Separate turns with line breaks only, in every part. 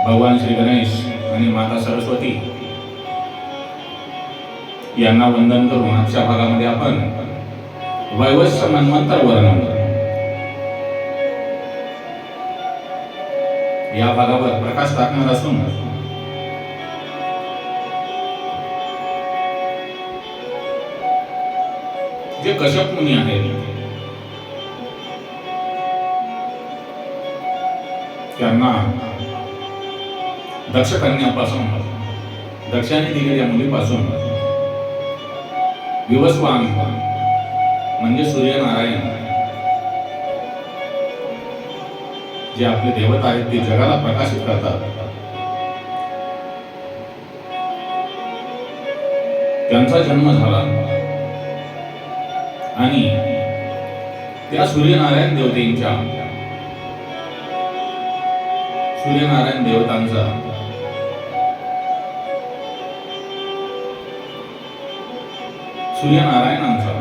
भगवान श्री गणेश आणि माता सरस्वती यांना वंदन करून आजच्या भागामध्ये आपण वैवस्य मन्वंतर वर्णन या भागावर प्रकाश टाकणार असून जे कश्यप मुनी आहेत त्यांना दक्ष कन्यापासून दक्षाने दिलेल्या मुलीपासून विवस्वान म्हणजे सूर्यनारायण. जे आपले देवता आहेत ते जगाला प्रकाशित करतात. त्यांचा जन्म झाला. आणि त्या सूर्यनारायण देवतेंच्या सूर्यनारायण देवतांचा सूर्यनारायणांचा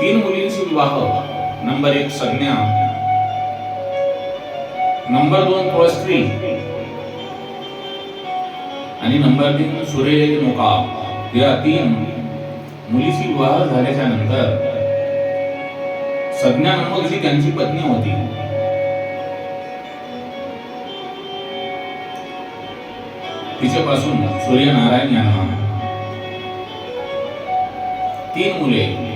तीन मुलींची विवाह नंबर एक संज्ञा. नंबर दोन प्रस्त्री आणि नंबर तीन सूर्य नोका. या तीन मुलीची विवाह झाल्याच्यानंतर संज्ञा नामक जी त्यांची पत्नी होती. तिच्यापासून सूर्यनारायण यांना. तीन मुले.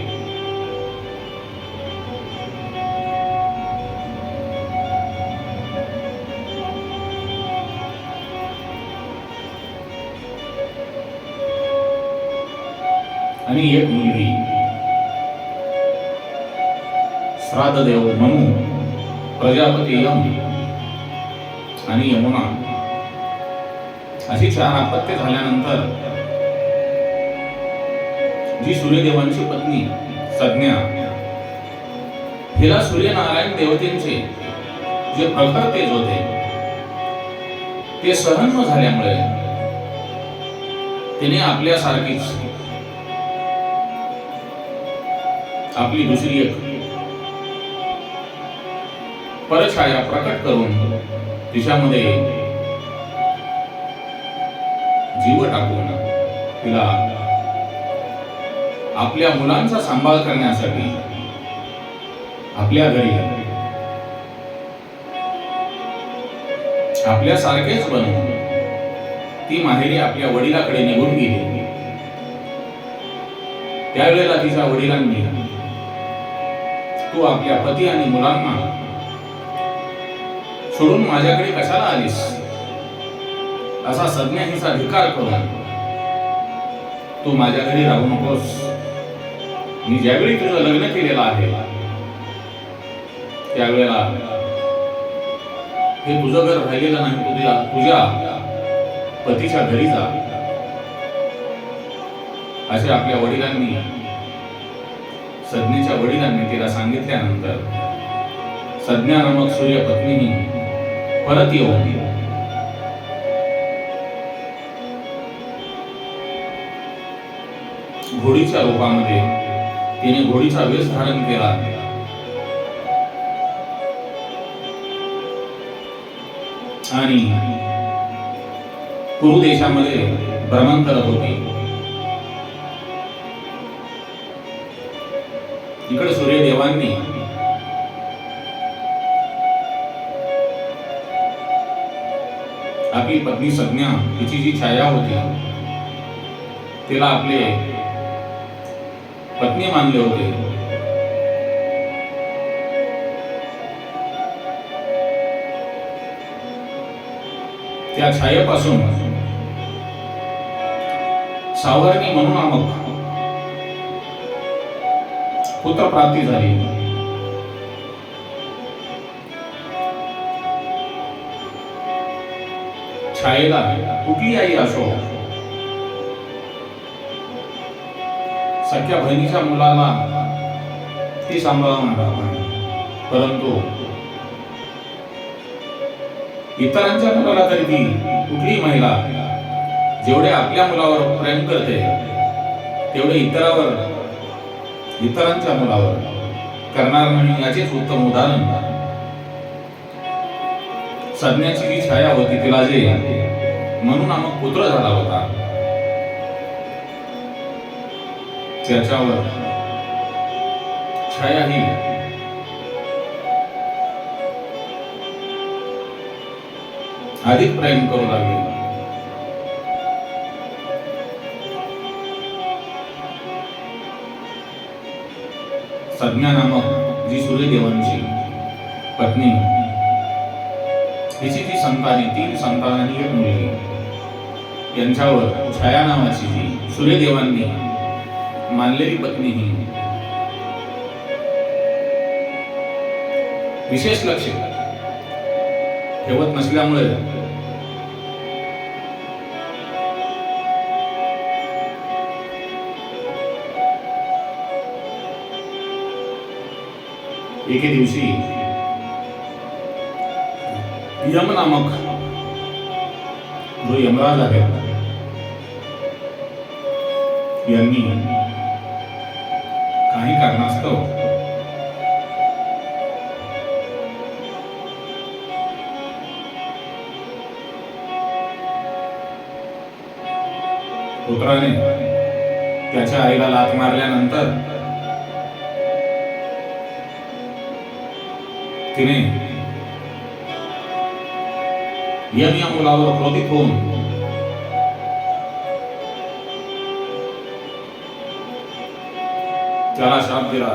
आणि एक मुलगी. श्राद्ध देव म्हणू प्रजापती यम आणि यमुना. अशी चार आपत्ती झाल्यानंतर जी सूर्यदेवांची पत्नी संज्ञा हिला सूर्यनारायण देवतेंचे जे प्रखर तेज होते ते सहन न झाल्यामुळे तिने आपल्यासारखीच आपली दुसरी एक परछाया प्रकट करून तिच्यामध्ये जीव टाकून तिला आपल्या मुलांचा सांभाळ करण्यासाठी आपल्या घरी आपल्या सारखेच बनवून ती माहेरी आपल्या वडिलाकडे निघून गेली. त्यावेळेला तिच्या वडिलांनी तू आपल्या पती आणि मुलांना सोडून माझ्याकडे कशाला आलीस? असा सज्ञा हिचा धिकार करून तू माझ्या घरी राहू नकोस. मी ज्यावेळी तुझं लग्न केलेलं आहे त्यावेळेला हे तुझं घर राहिलेलं नाही तुझ्या तुझ्या पतीच्या घरी जा. असे आपल्या वडिलांनी सज्ञेच्या वडिलांनी तिला सांगितल्यानंतर सज्ञा नामक सूर्य पत्नीही परत येऊन घोडीच्या रूपामध्ये तिने घोडीचा वेश धारण केला. आणि कुरु देशामध्ये भ्रमण करत होती. इकडे सूर्यदेवांनी आपली पत्नी संज्ञा तिची जी छाया होती तिला आपले पत्नी मानले होते. त्या छायेपासून सावरणी म्हणून नामक पुत्र प्राप्ती झाली. छायेला कुठली आई असो सख्या बहिणीच्या मुलाला ती सांभाळणार नाही. परंतु इतरांच्या मुलाला तरी ती कुठलीही महिला जेवढे आपल्या मुलावर प्रेम करते तेवढे इतरावर इतरांच्या मुलावर करणार नाही याचेच उत्तम उदाहरण सज्ञाची जी छाया होती तिला जे म्हणून आम्ही पुत्र झाला होता त्याच्यावर छाया ही अधिक प्रेम करू लागली. सज्ञा नामक जी सूर्यदेवांची पत्नी हिची जी संताने तीन संतानांनी एक मुलगी. यांच्यावर छाया नावाची जी सूर्यदेवांनी मानलेली पत्नी ही. विशेष लक्ष. ठेवत नसल्यामुळे. एके दिवशी यम नामक जो यमराज आहे यांनी कारणास्तव पुत्राने त्याच्या आईला लात मारल्यानंतर तिने यम या मुलावर क्रोधित होऊन त्याला शाप दिला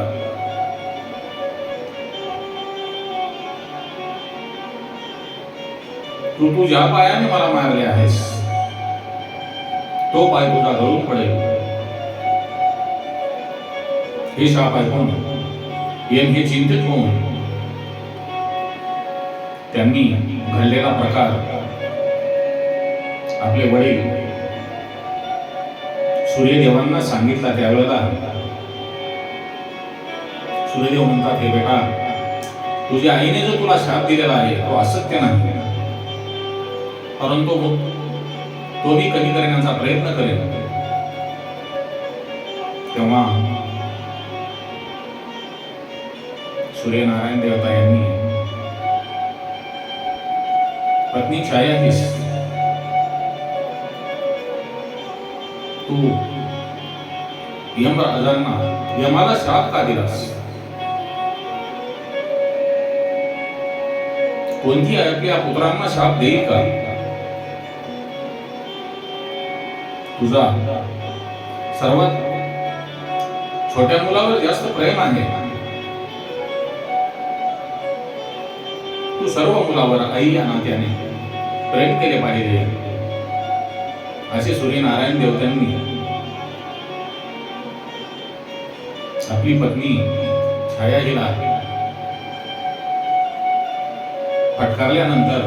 तू तू ज्या पायाने मला मारले आहेस तो पाय तुझा गळून पडेल. हे शाप ऐकून यम हे चिंतित होऊन त्यांनी घडलेला प्रकार आपले वडील सूर्यदेवांना सांगितला त्यावेळेला सूर्यदेव म्हणतात हे बेटा तुझ्या आईने जो तुला शाप दिलेला आहे तो असत्य नाही. परंतु तो मी कमी करण्याचा प्रयत्न करेन तेव्हा सूर्यनारायण देवता यांनी पत्नी छाया हिस तू यमराजांना यमाला शाप का दिलास? कोणती आपल्या पुत्रांना शाप देईल का? तुझा सर्वात छोट्या मुलावर जास्त प्रेम आहे. तू सर्व मुलावर आई या नात्याने प्रेम केले पाहिजे. असे सूर्यनारायण देवतांनी आपली पत्नी छाया हिला फटकारल्यानंतर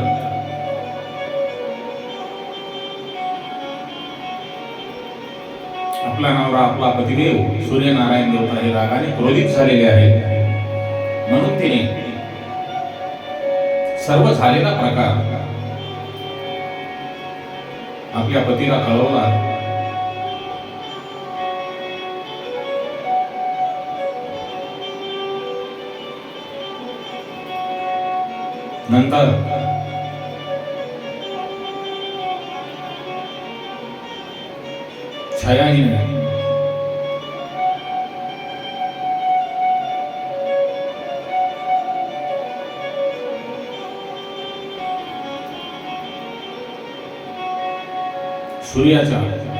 आपला नवरा आपला पतिदेव सूर्यनारायण देवता हे रागाने क्रोधित झालेले आहेत. म्हणून तिने सर्व झालेला प्रकार आपल्या पतीला कळवला. 난다. 자양이는 주의하지 않아요.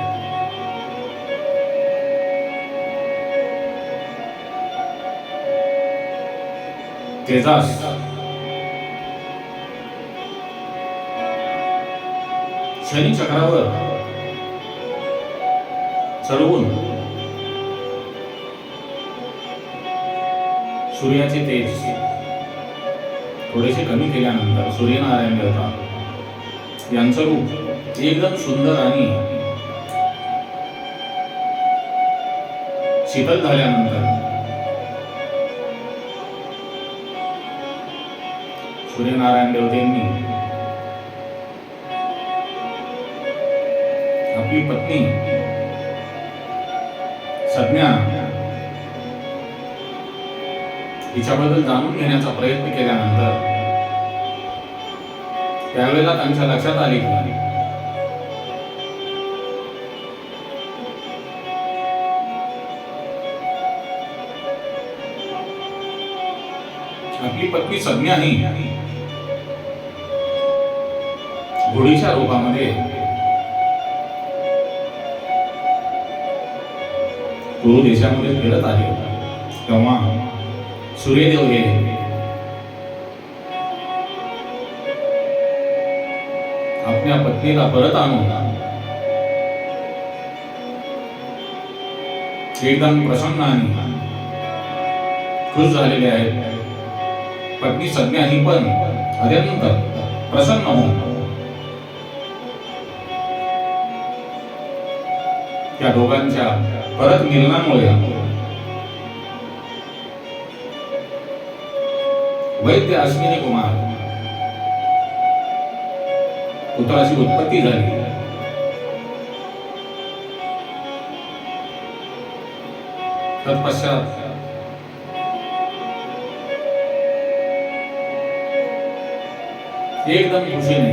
चक्रावर चढवून सूर्याचे तेज थोडेसे कमी केल्यानंतर सूर्यनारायण देवता यांचं रूप एकदम सुंदर आणि शीतल झाल्यानंतर सूर्यनारायण देवतेंनी आपली पत्नी संज्ञा हिच्याबद्दल जाणून घेण्याचा प्रयत्न केल्यानंतर त्यावेळेला त्यांच्या लक्षात आली की आपली पत्नी संज्ञा ही घोडीच्या रूपामध्ये कुरु देशामध्ये फिरत आहे. तेव्हा सूर्यदेव हे आपल्या पत्नीला परत आणून एकदम प्रसन्न आणि खुश झालेले आहेत. पत्नी संज्ञा ही पण अत्यंत प्रसन्न होऊन त्या दोघांच्या परत मिलनामुळे. वैद्य अश्विनी कुमार. पुत्राची उत्पत्ती झाली. तत्पश्चात एकदम खुशीने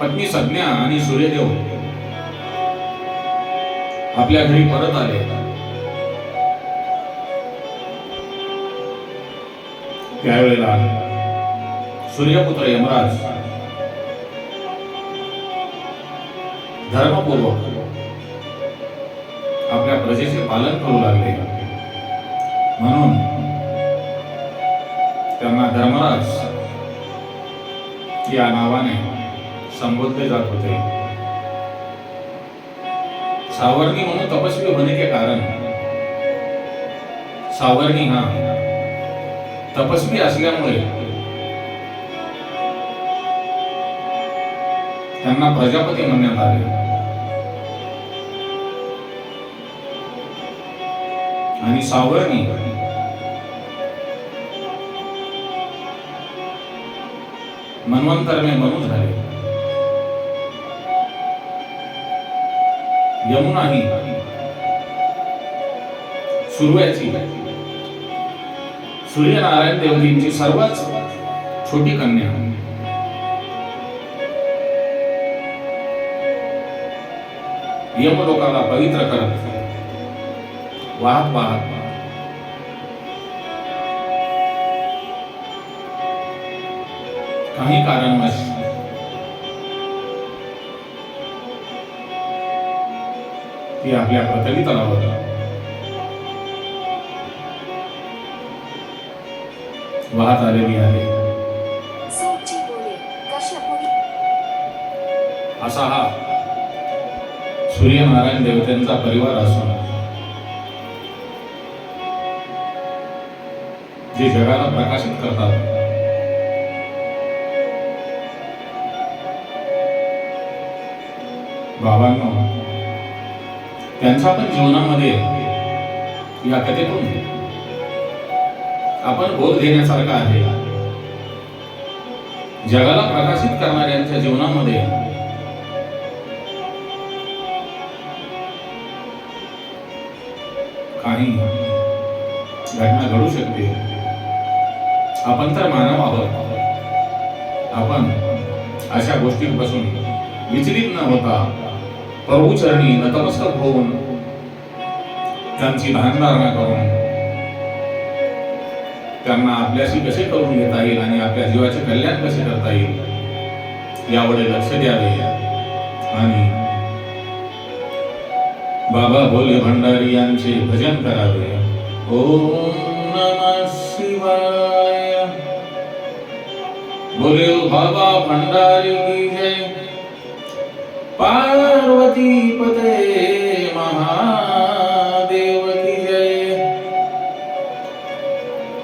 पत्नी संज्ञा आणि सूर्यदेव आपल्या घरी परत आले. त्यावेळेला सूर्यपुत्र यमराज धर्मपूर्वक आपल्या प्रजेचे पालन करू लागले. म्हणून त्यांना धर्मराज या नावाने संबोधले जात होते. सावरणी म्हणून तपस्वी होने के कारण? सावरणी हा. तपस्वी असल्यामुळे. त्यांना प्रजापती म्हणण्यात आले. आणि सावर्णी. मनवंतर में मनु झाले. यमुना ही सुरव्याची सूर्यनारायण देवजींची सर्वात छोटी कन्या. यमलोकाला पवित्र करत वाहत वाहत. काही कारणवश ती आपल्या पृथ्वी तलावर वाहत आलेली आहे असा हा सूर्यनारायण देवतेंचा परिवार असून जे जगाला प्रकाशित करतात. बाबांनो त्यांच्या पण जीवनामध्ये या कथेतून आपण बोध घेण्यासारखा आहे. जगाला प्रकाशित करणाऱ्यांच्या जीवनामध्ये काही घटना घडू शकते. आपण तर मानव आहोत. आपण अशा गोष्टींपासून विचलित न होता प्रभूचरणी नतमस्तक होऊन त्यांची धानधारणा करून. त्यांना आपल्याशी कसे करून घेता येईल आणि आपल्या जीवाचे कल्याण कसे करता येईल याकडे लक्ष द्यावे. आणि बाबा भोले भंडारी यांचे भजन करावे. ओम नम शिवाय. भोले हो बाबा भंडारी की जय. પાર્વતી પતે મહા